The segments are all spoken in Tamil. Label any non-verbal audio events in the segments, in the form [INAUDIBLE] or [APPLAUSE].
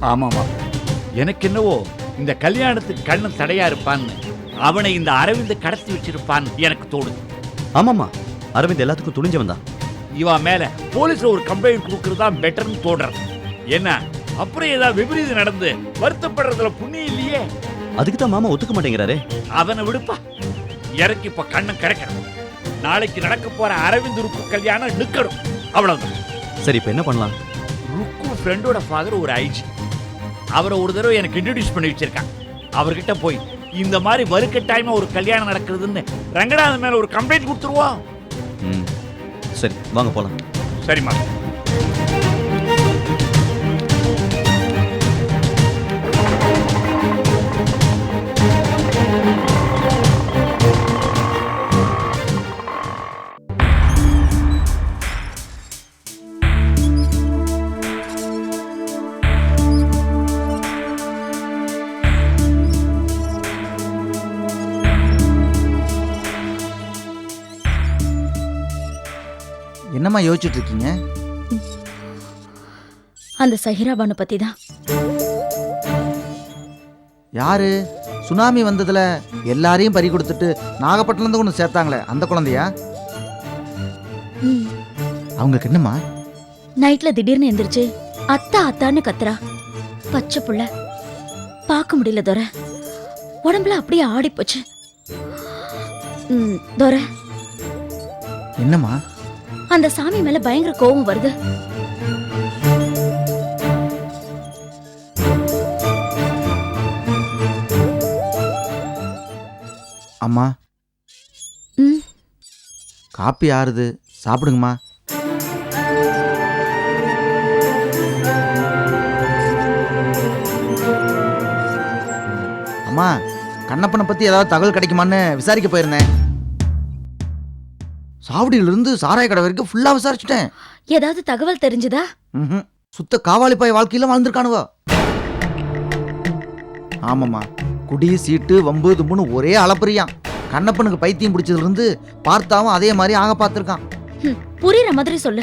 ஆமாமா. எனக்கு என்னவோ இந்த கல்யாணத்துக்கு கண்ணன் தடையா இருப்பான்னு அவனை இந்த அரவிந்த் கடத்தி வச்சிருப்பான்னு எனக்கு தோணுது. ஆமாம்மா. அரவிந்த் எல்லாத்துக்கும் துணிஞ்சவன் தான் இவன் மேல போலீஸ்ல ஒரு கம்ப்ளைண்ட் கொடுக்கறது தான் பெட்டர்னு தோன்றது என்ன அப்புறம் ஏதாவது விபரீதம் நடந்து வருத்தப்படுறதுல புண்ணியம் இல்லையே? அதுக்கு தான் மாமா ஒத்துக்க மாட்டேங்கிறாரே. அவனை விடுப்பா. எனக்கு இப்ப கண்ணன் கிடைக்கணும் நாளைக்கு நடக்க போற அரவிந்த் ருக்கு கல்யாணம் நிக்கணும். அவ்வளவுதான். சரி இப்போ என்ன பண்ணலாம்? ருக்கு ஃப்ரெண்டோட ஃபாதர் ஒரு ஐஜி அவரை ஒரு தடவை எனக்கு இன்ட்ரடியூஸ் பண்ணி வச்சிருக்கான் அவர்கிட்ட போய் இந்த மாதிரி வலுக்கட்டாயமா ஒரு கல்யாணம் நடக்குதுன்னு ரங்கநாதன் மேல ஒரு கம்ப்ளைண்ட் கொடுத்துருவோம் சரி வாங்க போகலாம் சரிம்மா. என்னம்மா யோசிச்சுட்டு இருக்கீங்க அந்த சஹிராபானு பத்தி தான் யாரு? சுனாமி வந்ததுல எல்லாரையும் பறி கொடுத்துட்டு நாகப்பட்டினத்துல ஒன்று சேர்த்தாங்களே அந்த குழந்தையா. அவங்களுக்கு என்னம்மா? நைட்ல திடீர்னு எந்திரிச்சு அத்தா அத்தான்னு கத்துறா. பச்சை புள்ள. பார்க்க முடியல துரை. உடம்புல அப்படியே ஆடி போச்சு துரை. என்னம்மா? அந்த சாமி மேல பயங்கர கோபம் வருது. அம்மா. ம், காப்பி ஆறுது. சாப்பிடுங்கம்மா. அம்மா கண்ணப்பனை பத்தி ஏதாவது தகவல் கிடைக்குமான்னு விசாரிக்க போயிருந்தேன். சாவடியிலிருந்து சாராய கடை வரைக்கும் ஃபுல்லா விசாரிச்சுட்டேன். ஏதாவது தகவல் தெரிஞ்சுதா? ம்ஹும். சுத்த காவாலிப்பாய் வாழ்க்கையில வாழ்ந்திருக்கானுவோ. ஆமாம்மா. குடி சீட்டு வம்பு தும்புன்னு ஒரே அளப்பறியான். கண்ணப்பனுக்கு பைத்தியம் பிடிச்சதுல இருந்து பார்த்தாவும் அதே மாதிரி ஆக பார்த்திருக்கான். ம், புரியுற மாதிரி சொல்லு.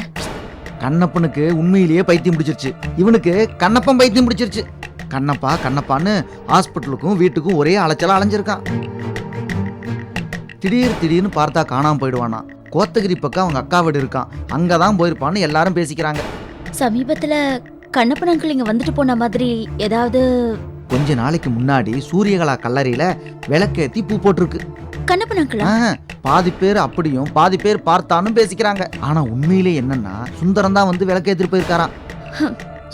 கண்ணப்பனுக்கு உண்மையிலேயே பைத்தியம் பிடிச்சிருச்சு. இவனுக்கு கண்ணப்பன் பைத்தியம் பிடிச்சிருச்சு. கண்ணப்பா கண்ணப்பான்னு ஹாஸ்பிட்டலுக்கும் வீட்டுக்கும் ஒரே அலைச்சலா அலைஞ்சிருக்கான். திடீர் திடீர்னு பார்த்தா காணாம போயிடுவானா. கோத்தகிரி பக்கம் அவங்க அக்கா வீடு இருக்கான். அங்கதான் போயிருப்பான்னு எல்லாரும் பேசிக்கிறாங்க. சமீபத்துல கண்ணப்பன் அங்கிள் இங்க வந்துட்டு போன மாதிரி ஏதாவது கொஞ்ச நாளைக்கு முன்னாடி சூரியகலா கல்லறையில விளக்கேத்தி பூ போட்டிருக்கு. கண்ணப்பன் அங்கிளா பாதி பேர் அப்படியும் பாதி பேர் பார்த்தானும் பேசிக்கிறாங்க. ஆனா உண்மையிலே என்னன்னா சுந்தரம் தான் வந்து விளக்கேத்திட்டு போயிருக்காராம்.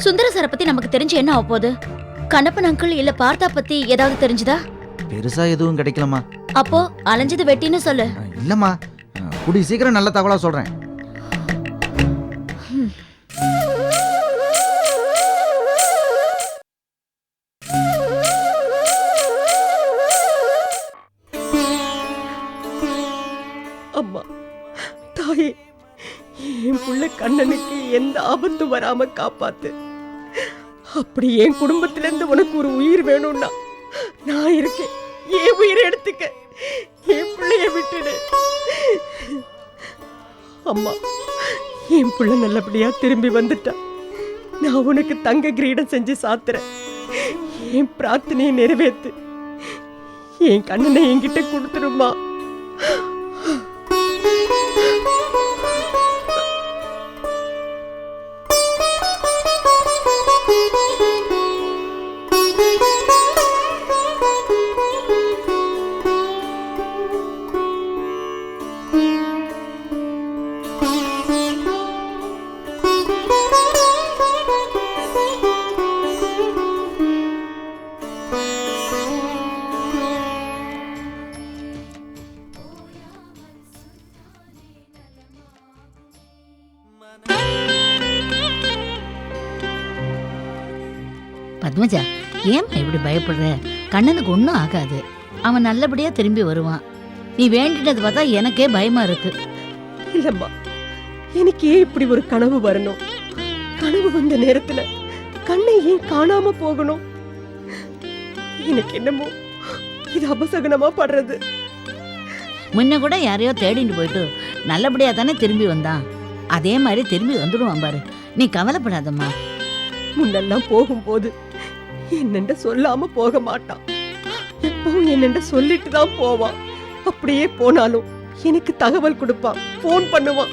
சுந்தர சாரை பத்தி நமக்கு தெரிஞ்சு என்ன ஆக போகுது? கண்ணப்பன் அங்கிள் இல்ல பார்த்தா பத்தி ஏதாவது தெரிஞ்சுதா? பெருசா எதுவும் கிடைக்கலமா அப்போ அலைஞ்சது வெட்டின்னு சொல்லு. இல்லம்மா. குடி சீக்கிரம் நல்ல தகவலா சொல்றேன். அம்மா தாயே என் புள்ள கண்ணனுக்கு எந்த ஆபத்தும் வராம காப்பாத்து. அப்படி என் குடும்பத்துல இருந்து உனக்கு ஒரு உயிர் வேணும்னா நான் இருக்கேன். என் உயிரை எடுத்துக்க. என் பிள்ளைய விட்டுடு. அம்மா என் புள்ள நல்லபடியா திரும்பி வந்துட்டா. நான் உனக்கு தங்க கிரீடம் செஞ்சு சாத்துறேன். என் பிரார்த்தனையை நிறைவேத்து. என் கண்ணனை என்கிட்ட கொடுத்துருமா. பத்மஜா ஏம்மா இப்படி பயப்படுற? கண்ணனுக்கு ஒன்றும் ஆகாது. அவன் நல்லபடியா திரும்பி வருவான். நீ வேண்டினது பார்த்தா எனக்கே பயமா இருக்கு. இல்லம்மா எனக்கு ஏன் இப்படி ஒரு கனவு வரணும். கனவு வந்த நேரத்துல கண்ணை ஏன் காணாம போகணும்? எனக்கு என்னமோ இது அபசகனமா படுறது. முன்ன கூட யாரையோ தேடிட்டு போயிட்டு நல்லபடியா தானே திரும்பி வந்தான். அதே மாதிரி திரும்பி வந்துடுவான் பாரு. நீ கவலைப்படாதம்மா. முன்னெல்லாம் போகும்போது என்னண்ட சொல்லாம போக மாட்டான். எப்பவும் என்னண்ட சொல்லிட்டு தான் போவான். அப்படியே போனாலும் எனக்கு தகவல் கொடுப்பான். ஃபோன் பண்ணுவான்.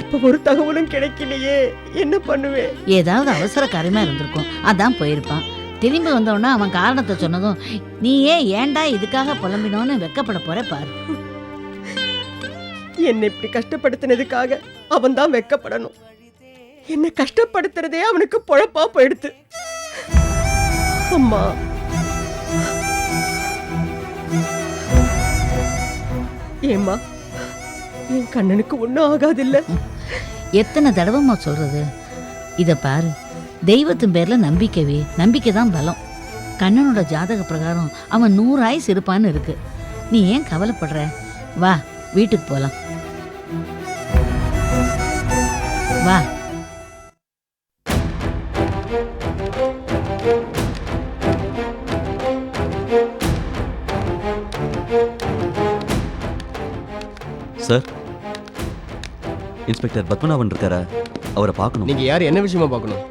இப்ப ஒரு தகவலும் கிடைக்கலையே. என்ன பண்ணுவேன்? ஏதாவது அவசர காரியமா இருந்திருக்கும். அதான் போயிருப்பான். திரும்பி வந்தோடனே அவன் காரணத்தை சொன்னதும் நீ ஏன் ஏன்டா இதுக்காக புலம்பினோன்னு வெக்கப்பட போற பாரு. என்னை இப்படி கஷ்டப்படுத்தினதுக்காக அவன் தான் வெக்கப்படணும். என்னை கஷ்டப்படுத்துறதே அவனுக்கு பொழப்பா போயிடுத்து. அம்மா. ஏம்மா என் கண்ணனுக்கு ஒன்றும் ஆகாதில்ல. எத்தனை தடவைம்மா சொல்றது? இதை பாரு தெய்வத்தின் பேர்ல நம்பிக்கைவே நம்பிக்கை தான் பலம். கண்ணனோட ஜாதக பிரகாரம் அவன் நூறு ஆயுஸ் இருப்பான்னு இருக்கு. நீ ஏன் கவலைப்படுற? வா வீட்டுக்கு போலாம். வா. சார். இன்ஸ்பெக்டர் பத்மநாபன் இருக்காரா? அவரை பார்க்கணும். நீங்க யார்? என்ன விஷயமா பார்க்கணும்?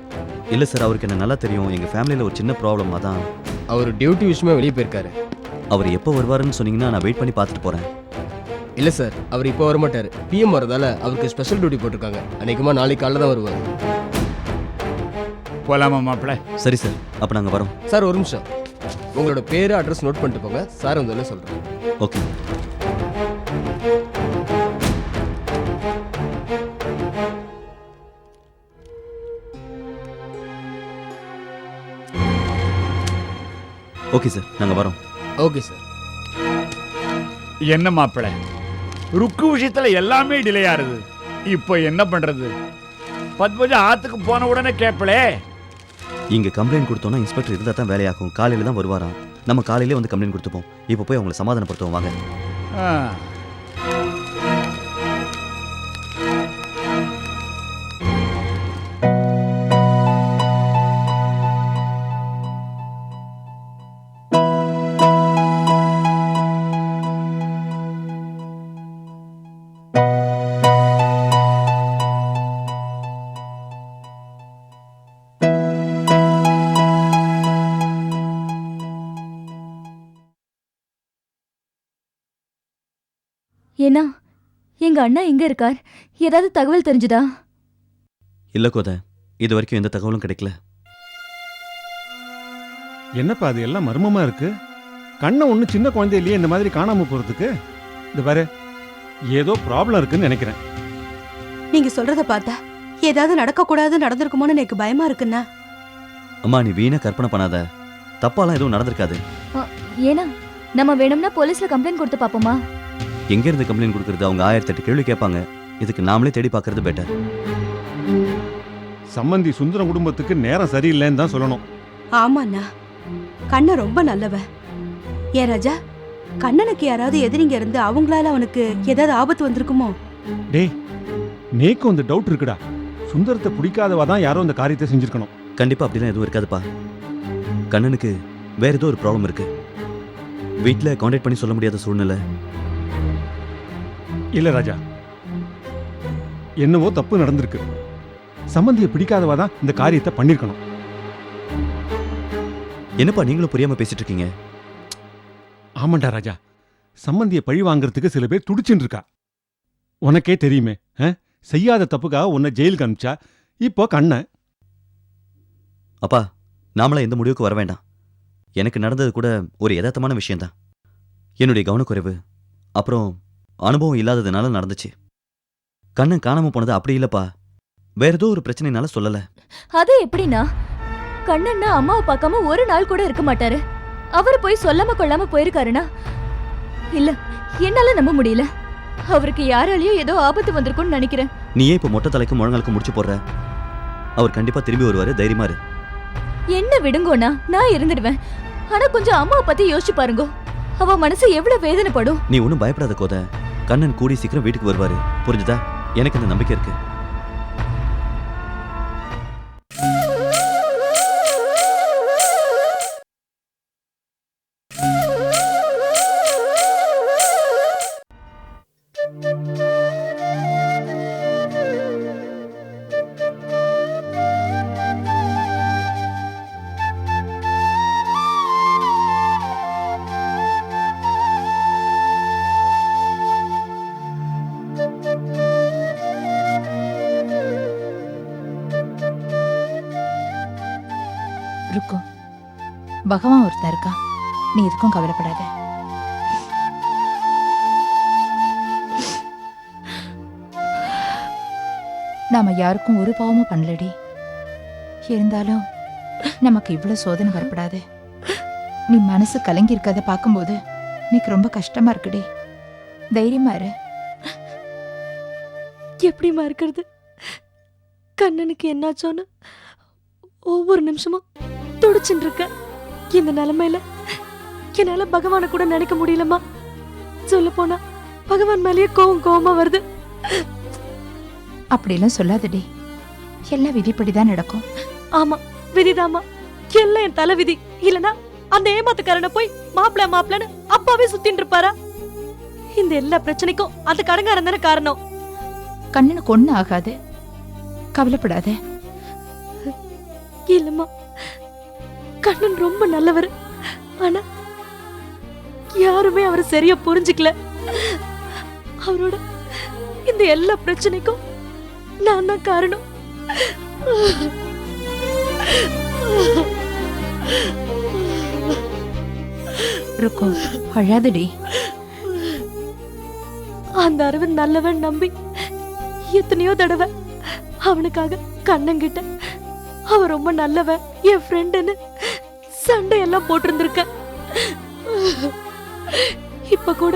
இல்லை சார் அவருக்கு என்ன நல்லா தெரியும். எங்கள் ஃபேமிலியில் ஒரு சின்ன ப்ராப்ளம் அதான். அவர் டியூட்டி விஷயமா வெளியே போயிருக்காரு. அவர் எப்போ வருவாருன்னு சொன்னீங்கன்னா நான் வெயிட் பண்ணி பார்த்துட்டு போகிறேன் இல்ல சார் அவர் இப்போ வர மாட்டாரு பிஎம் வரதால அவருக்கு ஸ்பெஷல் டியூட்டி போட்டிருக்காங்க. அன்னைக்குமா நாளைக்கு காலைல தான் வருவார். போலாமா மாப்பிள்ள சரி சார் அப்போ நாங்கள் வரோம். சார் ஒரு நிமிஷம். உங்களோட பேரு அட்ரஸ் நோட் பண்ணிட்டு போங்க. சார் வந்தோடனே சொல்றேன் ஓகே. ஓகே சார் நாங்கள் வரோம். ஓகே சார் என்ன மாப்பிள்ள ருக்கு விஷயத்துல எல்லாமே டிலே ஆறுது இப்போ என்ன பண்றது? பத்மஜா ஆத்துக்கு போன உடனே கேட்பளே இங்கே கம்ப்ளைண்ட் கொடுத்தோன்னா இன்ஸ்பெக்டர் இருந்தால் தான் வேலையாகும். காலையில் தான் வருவாராம். நம்ம காலையிலே வந்து கம்ப்ளைண்ட் கொடுத்துப்போம். இப்போ போய் அவங்களை சமாதானப்படுத்துவோம். வாங்க. ஆ. ஏன்னா எங்க அண்ணா எங்க இருக்கார்? ஏதாவது தகவல் தெரிஞ்சுதா? இல்லை கோதை இது வரைக்கும் எந்த தகவலும் கிடைக்கல. என்னப்பா அது? எல்லாம் மர்மமா இருக்கு? கண்ணை ஒண்ணு சின்ன குழந்தையிலேயே இந்த மாதிரி காணாம போறதுக்கு? இந்த பாரு ஏதோ ப்ராப்ளம் இருக்குன்னு நினைக்கிறேன். நீங்க சொல்றத பார்த்தா ஏதாவது நடக்க கூடாது நடந்திருக்குமோன்னு எனக்கு பயமா இருக்குண்ணா அம்மா நீ வீணா கற்பனை பண்ணாத. தப்பாலாம் எதுவும் நடந்திருக்காது. ஏன்னா நம்ம வேணும்னா போலீஸ்ல கம்ப்ளைண்ட் கொடுத்து பாப்போமா எங்கேருந்து கம்ப்ளைண்ட் கொடுக்குறது? அவங்க ஆயிரத்தி எட்டு கேள்வி கேட்பாங்க. இதுக்கு நாமளே தேடி பார்க்கறது பெட்டர் சம்மந்தி சுந்தரம் குடும்பத்துக்கு நேரம் சரியில்லைன்னு தான் சொல்லணும். ஆமாண்ணா. கண்ணன் ரொம்ப நல்லவ ஏன் ராஜா கண்ணனுக்கு யாராவது எதிரிங்க இருந்து அவங்களால அவனுக்கு ஏதாவது ஆபத்து வந்திருக்குமோ? டேய் நேக்கும் அந்த டவுட் இருக்குடா. சுந்தரத்தை பிடிக்காதவா தான் யாரோ இந்த காரியத்தை செஞ்சிருக்கணும். கண்டிப்பா அப்படிலாம் எதுவும் இருக்காதுப்பா. கண்ணனுக்கு வேற ஏதோ ஒரு ப்ராப்ளம் இருக்கு. வீட்டில் காண்டாக்ட் பண்ணி சொல்ல முடியாத சூழ்நிலை. இல்ல ராஜா. என்னவோ தப்பு நடந்திருக்கு. சம்மந்தியை பிடிக்காதவா தான் இந்த காரியத்தை பண்ணிருக்கணும். என்னப்பா நீங்களும் புரியாம பேசிட்டு இருக்கீங்க ஆமாண்டா ராஜா. சம்மந்தியை பழி வாங்குறதுக்கு சில பேர் துடிச்சுட்டு இருக்கா உனக்கே தெரியுமே? செய்யாத தப்புக்காக உன்னை ஜெயிலுக்கு அனுப்பிச்சா இப்போ கண்ணன் அப்பா நாமளா எந்த முடிவுக்கு வர வேண்டாம். எனக்கு நடந்தது கூட ஒரு யதார்த்தமான விஷயம்தான். என்னுடைய கவனக்குறைவு அப்புறம் அனுபவம் இல்லாததுனால நடந்துச்சு. கண்ணன் காணாம போனது அப்படி இல்லப்பா. வேற ஏதோ ஒரு பிரச்சனைனால சொல்லல. அது எப்படின்னா கண்ணன்னா அம்மாவை பார்க்காம ஒரு நாள் கூட இருக்க மாட்டாரு. அவர் போய் சொல்லாம கொள்ளாம போயிருக்காருனா இல்ல என்னால நம்ப முடியல. அவருக்கு யாராலயோ ஏதோ ஆபத்து வந்திருக்கும்னு நினைக்கிறேன். நீயே இப்போ மொட்டை தலைக்கும் முழங்காலுக்கும் முடிச்சு போடுற. அவர் கண்டிப்பா திரும்பி வருவாரு தைரியமா இரு. என்ன விடுங்கோண்ணா நான் இருந்துடுவேன். ஆனா கொஞ்சம் அம்மாவை பத்தி யோசிச்சு பாருங்க. அவ மனசு எவ்வளவு வேதனைப்படும். நீ ஒன்றும் பயப்படாத கோத. கண்ணன் கூடி சீக்கிரம் வீட்டுக்கு வருவாரு. புரிஞ்சுதா? எனக்கு அந்த நம்பிக்கை இருக்கு. Thank you. பகவான் ஒருத்தன் இருக்கா? நீ எதுக்கும் கவலைப்படாத. நாம யாருக்கும் ஒரு பாவமும் பண்ணலடி. இருந்தாலும் நமக்கு இவ்வளவு சோதனை வரப்படாது. நீ மனசு கலங்கி இருக்கத பார்க்கும்போது நீக்கு ரொம்ப கஷ்டமா இருக்குடி. தைரியமா இரு. எப்படிம்மா இருக்கிறது? கண்ணனுக்கு என்னாச்சோன்னு ஒவ்வொரு நிமிஷமும் துடிச்சுட்டு இருக்கேன் இந்த நிலைமையில என்னால பகவானை கூட நினைக்க முடியலம்மா. சொல்ல போனா பகவான் மேலேயே கோவம் கோவமா வருது. அப்படியெல்லாம் சொல்லாதடி. எல்லாம் விதிப்படிதான் நடக்கும். ஆமா விதிதாம்மா. எல்லாம் என் தலை விதி. இல்லனா அந்த ஏமாத்துக்காரனை போய் மாப்பிள மாப்பிளன்னு அப்பாவே சுத்தின்னு இருப்பாரா? இந்த எல்லா பிரச்சனைக்கும் அந்த கடங்காரன் தானே காரணம். கண்ணனுக்கு ஒண்ணு ஆகாது. கவலைப்படாத. இல்லம்மா. கண்ணன் ரொம்ப நல்லவர். ஆனா யாருமே அவரை சரியா புரிஞ்சுக்கல. அவரோட இந்த எல்லா பிரச்சனைக்கும் நான் தான் காரணம். இருக்கும் அழாதடி அந்த அரவிந்த் நல்லவன் நம்பி எத்தனையோ தடவை அவனுக்காக கண்ணங்கிட்ட அவன் ரொம்ப நல்லவன் என் ஃப்ரெண்டுன்னு சண்டையெல்லாம் போட்டிருந்திருக்க. இப்ப கூட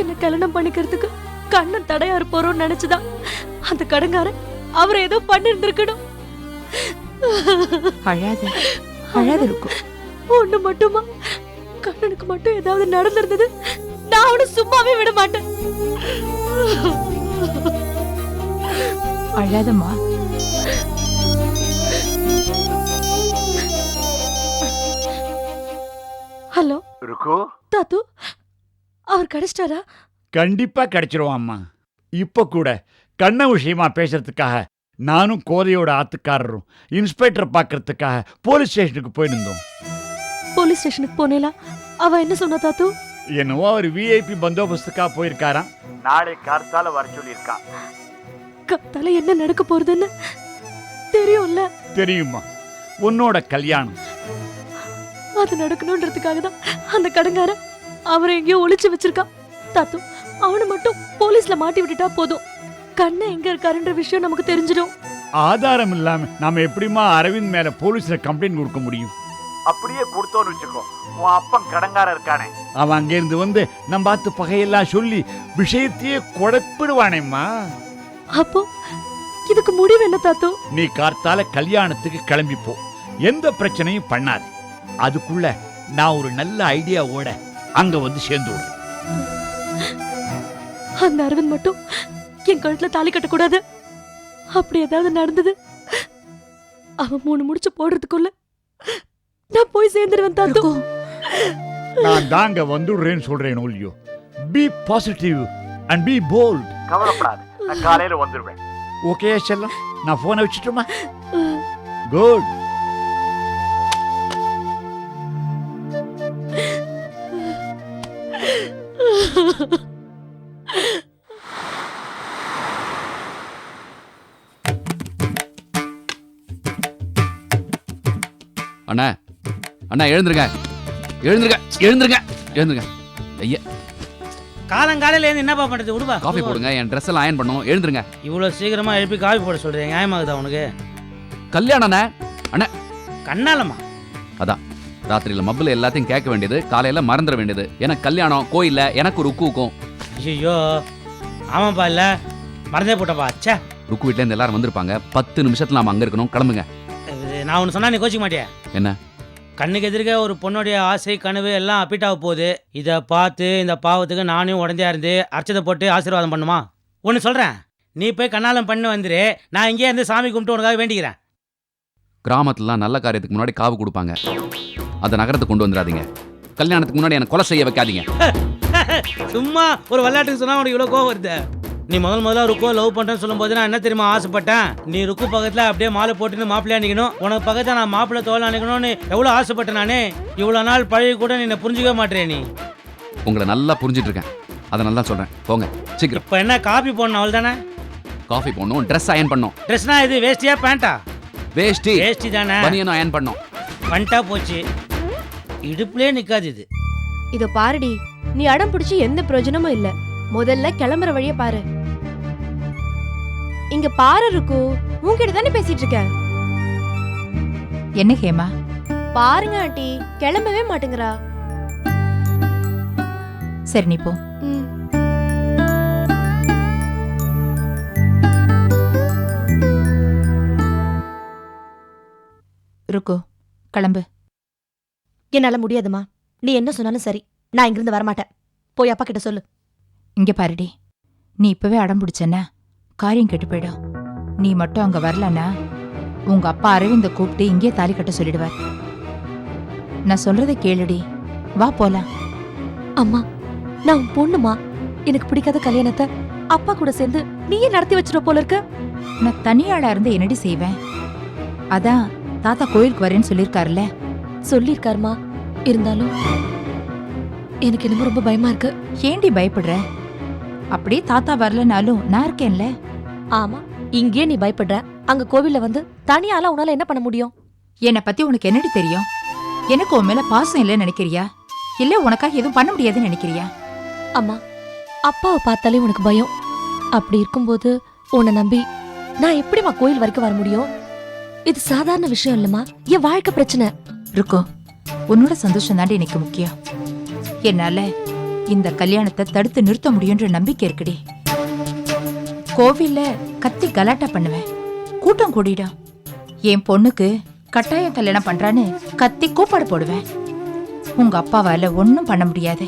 என்ன கல்யாணம் பண்ணிக்கிறதுக்கு கண்ணன் தடையா இருப்போறோம்னு நினைச்சுதான் அந்த கடங்காரன் அவர் ஏதோ பண்ணிருந்திருக்கணும். அழாத அழாத இருக்கும். ஒண்ணு மட்டுமா? கண்ணனுக்கு மட்டும் ஏதாவது நடந்திருந்தது நான் அவனை சும்மாவே விட மாட்டேன். அழாதம்மா. இருக்கோ தாத்து அவர் கிடைச்சிட்டாரா? கண்டிப்பா கிடைச்சிருவான் அம்மா. இப்ப கூட கண்ண விஷயமா பேசுறதுக்காக நானும் கோதையோட ஆத்துக்காரரும் இன்ஸ்பெக்டர் பார்க்கறதுக்காக போலீஸ் ஸ்டேஷனுக்கு போயிருந்தோம். போலீஸ் ஸ்டேஷனுக்கு போனேலா? அவ என்ன சொன்னா தாத்து? என்னவோ அவர் விஐபி பந்தோபஸ்துக்காக போயிருக்காராம். நாளை கார்த்தால வர சொல்லியிருக்கான். கத்தால என்ன நடக்க போறதுன்னு தெரியும்ல? தெரியுமா உன்னோட கல்யாணம். அது நடக்கணும்ன்றதுக்காக தான் அந்த கடங்காரன் அவரை எங்கேயோ ஒளிச்சு வச்சிருக்கான். தாத்து அவனை மட்டும் போலீஸ்ல மாட்டி விட்டுட்டா போதும். கண்ணன் எங்க இருக்காருன்ற விஷயம் நமக்கு தெரிஞ்சிடும். ஆதாரம் இல்லாம நாம எப்படிமா அரவிந்த் மேல போலீஸ்ல கம்ப்ளைண்ட் கொடுக்க முடியும்? அப்படியே கொடுத்தோன்னு வச்சுக்கோ. உன் அப்பன் கடங்கார இருக்கானே. அவன் அங்கிருந்து வந்து நம்ம பார்த்து பகையெல்லாம் சொல்லி விஷயத்தையே குழப்பிடுவானேம்மா. அப்போ இதுக்கு முடிவு என்ன தாத்து? நீ கார்த்தால கல்யாணத்துக்கு கிளம்பி போ. எந்த பிரச்சனையும் பண்ணாது. அதுக்குள்ள நான் ஒரு நல்ல ஐடியாவோட அங்க வந்து சேர்ந்து விடுறேன் அந்த அரவிந்த் மட்டும் என் கழுத்துல தாலி கட்டக்கூடாது. அப்படி ஏதாவது நடந்தது? அவன் மூணு முடிச்சு போடுறதுக்குள்ள நான் போய் சேர்ந்துருவேன் தாத்து. நான் தாங்க வந்துடுறேன்னு சொல்றேன் ஒல்லியோ be positive and be bold கவலைப்படாத நான் காலையில வந்துடுவேன். ஓகே செல்லம். நான் போனை வச்சுட்டுமா? குட் அண்ணா எழுந்துருங்க. எழுந்துருங்க எழுந்துருங்க எழுந்துருங்க. ஐயா. காலங்காலையில இருந்து என்னப்பா பண்றது? விடுப்பா காஃபி போடுங்க என் ட்ரெஸ் எல்லாம் அயன் பண்ணும் எழுந்துருங்க. இவ்வளவு சீக்கிரமா எழுப்பி காஃபி போட சொல்றேன் நியாயமாகுதா உனக்கு? கல்யாணம் அண்ணா. கண்ணாலம்மா அதான். ராத்திரியில மப்பில் எல்லாத்தையும் கேட்க வேண்டியது காலையில மறந்துட வேண்டியது. எனக்கு கல்யாணம் கோயில்ல எனக்கு ஒரு ருக்கு இருக்கும் ஐயோ ஆமாப்பா இல்ல. மறந்தே போட்டப்பா ச்சே. ருக்கு வீட்ல இருந்து எல்லாரும் வந்திருப்பாங்க. பத்து நிமிஷத்துல நாம அங்க இருக்கணும். கிளம்புங்க. நான் ஒன்று சொன்னா நீ கோச்சிக்க மாட்டியா? என்ன? கண்ணுக்கு எதிர்க்க ஒரு பொண்ணுடைய ஆசை கனவு எல்லாம் அப்பிட்டாக போகுது. இதை பார்த்து இந்த பாவத்துக்கு நானும் உடஞ்சா இருந்து அர்ச்சதை போட்டு ஆசீர்வாதம் பண்ணுமா? ஒன்று சொல்கிறேன் நீ போய் கண்ணாலம் பண்ணி வந்துரு. நான் இங்கே இருந்து சாமி கும்பிட்டு உனக்காக வேண்டிக்கிறேன். கிராமத்துலலாம் நல்ல காரியத்துக்கு முன்னாடி காவு கொடுப்பாங்க. அதை நகரத்துக்கு கொண்டு வந்துடாதீங்க. கல்யாணத்துக்கு முன்னாடி எனக்கு கொலை செய்ய வைக்காதீங்க. [LAUGHS] சும்மா ஒரு விளையாட்டுக்கு சொன்னா உனக்கு இவ்வளோ கோவம் வருது. நீ முதல் முதல்ல ருக்கோ லவ் பண்ணுறேன்னு சொல்லும்போது நான் என்ன தெரியுமா ஆசைப்பட்டேன்? நீ ருக்கு பக்கத்தில் அப்படியே மாலை போட்டுன்னு மாப்பிள்ளை அணிக்கணும் உனக்கு பக்கத்தில் நான் மாப்பிள்ளை தோல் அணிக்கணும்னு எவ்வளோ ஆசைப்பட்டேன் நானே. இவ்வளோ நாள் பழகி கூட நீ என்னை புரிஞ்சுக்கவே மாட்டேன் நீ. உங்களை நல்லா புரிஞ்சிட்டு இருக்கேன் அதை நல்லா சொல்றேன். போங்க சீக்கிரம். இப்போ என்ன காப்பி போடணும் அவள் தானே காஃபி போடணும் ட்ரெஸ் அயன் பண்ணும். ட்ரெஸ்னா இது வேஷ்டியா பேண்டா வேஷ்டி வேஷ்டி தானே. பனியனும் அயன் பண்ணும். வந்துட்டா போச்சு. இடுப்புலயே நிக்காது இது. இதோ பாருடி நீ அடம் பிடிச்சி எந்த பிரயோஜனமும் இல்ல. முதல்ல கிளம்புற வழிய பாரு. இங்க பாரு இருக்கு உன்கிட்ட தானே பேசிட்டு இருக்கேன் என்ன ஹேமா? பாருங்க ஆண்டி கிளம்பவே மாட்டேங்கிறா. சரி நீ போ. ம். ருக்கு கிளம்பு. என்னால முடியாதுமா. நீ என்ன சொன்னாலும் சரி. நான் இங்கிருந்து வரமாட்டேன். போய் அப்பா கிட்ட சொல்லு. இங்க பாருடி. நீ இப்பவே அடம் பிடிச்சன்னா காரியம் கெட்டு போயிடும். நீ மட்டும் அங்க வரலன்னா உங்க அப்பா அரவிந்த கூப்பிட்டு இங்கே தாலி கட்ட சொல்லிடுவார். நான் சொல்றதை கேளுடி. வா போலாம். அம்மா நான் உன் பொண்ணுமா? எனக்கு பிடிக்காத கல்யாணத்தை அப்பா கூட சேர்ந்து நீயே நடத்தி வச்சிருவ போல இருக்க. நான் தனியாளா இருந்து என்னடி செய்வேன்? அதான் தாத்தா கோயிலுக்கு வரேன்னு சொல்லியிருக்காருல்ல. சொல்லியிருக்காருமா? இருந்தாலும் எனக்கு என்னமோ ரொம்ப பயமா இருக்கு. ஏண்டி பயப்படுற? அப்படியே தாத்தா வரலனாலும் நான் இருக்கேன்ல. ஆமா இங்கேயே நீ பயப்படுற. அங்க கோவில்ல வந்து தனியால உன்னால என்ன பண்ண முடியும்? என்னை பத்தி உனக்கு என்னடி தெரியும்? எனக்கு உன் மேல பாசம் இல்லைன்னு நினைக்கிறியா? இல்ல உனக்காக எதுவும் பண்ண முடியாதுன்னு நினைக்கிறியா? அம்மா அப்பாவை பார்த்தாலே உனக்கு பயம். அப்படி இருக்கும்போது உன்னை நம்பி நான் எப்படிம்மா கோயில் வரைக்கும் வர முடியும்? இது சாதாரண விஷயம் இல்லம்மா. என் வாழ்க்கை பிரச்சனை. இருக்கும் உன்னோட சந்தோஷம் தாண்டி எனக்கு முக்கியம். என்னால இந்த கல்யாணத்தை தடுத்து நிறுத்த முடியுன்ற நம்பிக்கை இருக்குடி. கோவில்ல கத்தி கலாட்டா பண்ணுவேன். கூட்டம் கூடிடும். என் பொண்ணுக்கு கட்டாயம் கல்யாணம் பண்றான்னு கத்தி கூப்பாடு போடுவேன். உங்க அப்பாவால ஒன்னும் பண்ண முடியாது.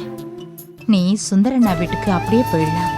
நீ சுந்தரண்ணா வீட்டுக்கு அப்படியே போயிடலாம்.